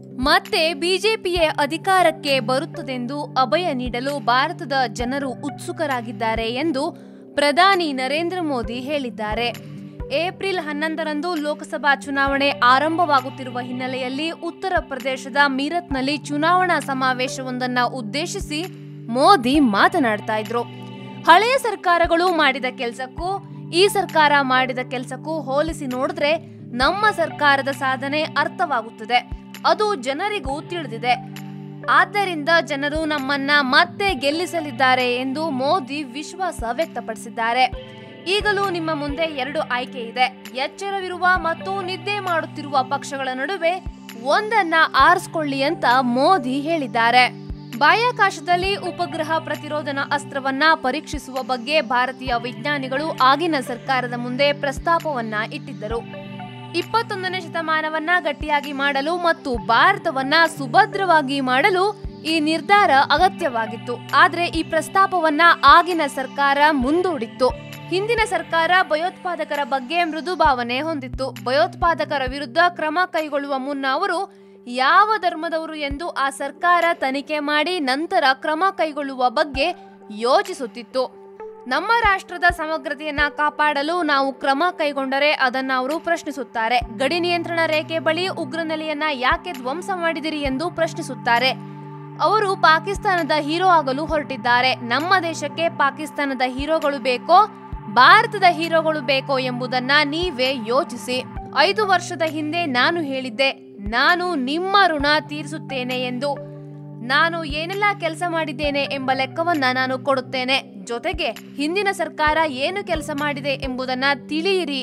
ಮತ್ತೆ ಬಿಜೆಪಿಯೇ ಅಧಿಕಾರಕ್ಕೆ ಬರುತ್ತದೆಂದು ಅಭಯ ನೀಡಲು ಭಾರತದ ಜನರು ಉತ್ಸುಕರಾಗಿದ್ದಾರೆ ಎಂದು ಪ್ರಧಾನಿ ನರೇಂದ್ರ ಮೋದಿ ಹೇಳಿದ್ದಾರೆ. ಏಪ್ರಿಲ್ ಹನ್ನೊಂದರಂದು ಲೋಕಸಭಾ ಚುನಾವಣೆ ಆರಂಭವಾಗುತ್ತಿರುವ ಹಿನ್ನೆಲೆಯಲ್ಲಿ ಉತ್ತರ ಪ್ರದೇಶದ ಮೀರತ್ನಲ್ಲಿ ಚುನಾವಣಾ ಸಮಾವೇಶವೊಂದನ್ನು ಉದ್ದೇಶಿಸಿ ಮೋದಿ ಮಾತನಾಡ್ತಾ ಇದ್ರು. ಹಳೆಯ ಸರ್ಕಾರಗಳು ಮಾಡಿದ ಕೆಲಸಕ್ಕೂ, ಈ ಸರ್ಕಾರ ಮಾಡಿದ ಕೆಲಸಕ್ಕೂ ಹೋಲಿಸಿ ನೋಡಿದ್ರೆ ನಮ್ಮ ಸರ್ಕಾರದ ಸಾಧನೆ ಅರ್ಥವಾಗುತ್ತದೆ. ಅದು ಜನರಿಗೂ ತಿಳಿದಿದೆ. ಆದ್ದರಿಂದ ಜನರು ನಮ್ಮನ್ನ ಮತ್ತೆ ಗೆಲ್ಲಿಸಲಿದ್ದಾರೆ ಎಂದು ಮೋದಿ ವಿಶ್ವಾಸ ವ್ಯಕ್ತಪಡಿಸಿದ್ದಾರೆ. ಈಗಲೂ ನಿಮ್ಮ ಮುಂದೆ ಎರಡು ಆಯ್ಕೆ ಇದೆ. ಎಚ್ಚರವಿರುವ ಮತ್ತು ನಿದ್ದೆ ಮಾಡುತ್ತಿರುವ ಪಕ್ಷಗಳ ನಡುವೆ ಒಂದನ್ನ ಆರಿಸ್ಕೊಳ್ಳಿ ಅಂತ ಮೋದಿ ಹೇಳಿದ್ದಾರೆ. ಬಾಹ್ಯಾಕಾಶದಲ್ಲಿ ಉಪಗ್ರಹ ಪ್ರತಿರೋಧನ ಅಸ್ತ್ರವನ್ನ ಪರೀಕ್ಷಿಸುವ ಬಗ್ಗೆ ಭಾರತೀಯ ವಿಜ್ಞಾನಿಗಳು ಆಗಿನ ಸರ್ಕಾರದ ಮುಂದೆ ಪ್ರಸ್ತಾಪವನ್ನ ಇಟ್ಟಿದ್ದರು. ಇಪ್ಪತ್ತೊಂದನೇ ಶತಮಾನವನ್ನ ಗಟ್ಟಿಯಾಗಿ ಮಾಡಲು ಮತ್ತು ಭಾರತವನ್ನ ಸುಭದ್ರವಾಗಿ ಮಾಡಲು ಈ ನಿರ್ಧಾರ ಅಗತ್ಯವಾಗಿತ್ತು. ಆದರೆ ಈ ಪ್ರಸ್ತಾಪವನ್ನ ಆಗಿನ ಸರ್ಕಾರ ಮುಂದೂಡಿತ್ತು. ಹಿಂದಿನ ಸರ್ಕಾರ ಭಯೋತ್ಪಾದಕರ ಬಗ್ಗೆ ಮೃದು ಭಾವನೆ ಹೊಂದಿತ್ತು. ಭಯೋತ್ಪಾದಕರ ವಿರುದ್ಧ ಕ್ರಮ ಕೈಗೊಳ್ಳುವ ಮುನ್ನ ಅವರು ಯಾವ ಧರ್ಮದವರು ಎಂದು ಆ ಸರ್ಕಾರ ತನಿಖೆ ಮಾಡಿ ನಂತರ ಕ್ರಮ ಕೈಗೊಳ್ಳುವ ಬಗ್ಗೆ ಯೋಚಿಸುತ್ತಿತ್ತು. ನಮ್ಮ ರಾಷ್ಟ್ರದ ಸಮಗ್ರತೆಯನ್ನ ಕಾಪಾಡಲು ನಾವು ಕ್ರಮ ಕೈಗೊಂಡರೆ ಅದನ್ನ ಅವರು ಪ್ರಶ್ನಿಸುತ್ತಾರೆ. ಗಡಿ ನಿಯಂತ್ರಣ ರೇಖೆ ಬಳಿ ಉಗ್ರ ನೆಲೆಯನ್ನ ಯಾಕೆ ಧ್ವಂಸ ಮಾಡಿದಿರಿ ಎಂದು ಪ್ರಶ್ನಿಸುತ್ತಾರೆ. ಅವರು ಪಾಕಿಸ್ತಾನದ ಹೀರೋ ಆಗಲು ಹೊರಟಿದ್ದಾರೆ. ನಮ್ಮ ದೇಶಕ್ಕೆ ಪಾಕಿಸ್ತಾನದ ಹೀರೋಗಳು ಬೇಕೋ, ಭಾರತದ ಹೀರೋಗಳು ಬೇಕೋ ಎಂಬುದನ್ನ ನೀವೇ ಯೋಚಿಸಿ. ಐದು ವರ್ಷದ ಹಿಂದೆ ನಾನು ಹೇಳಿದ್ದೆ, ನಾನು ನಿಮ್ಮ ಋಣ ತೀರಿಸುತ್ತೇನೆ ಎಂದು. ನಾನು ಏನೆಲ್ಲ ಕೆಲಸ ಮಾಡಿದ್ದೇನೆ ಎಂಬ ಲೆಕ್ಕವನ್ನ ನಾನು ಕೊಡುತ್ತೇನೆ. ಜೊತೆಗೆ ಹಿಂದಿನ ಸರ್ಕಾರ ಏನು ಕೆಲಸ ಮಾಡಿದೆ ಎಂಬುದನ್ನ ತಿಳಿಯಿರಿ.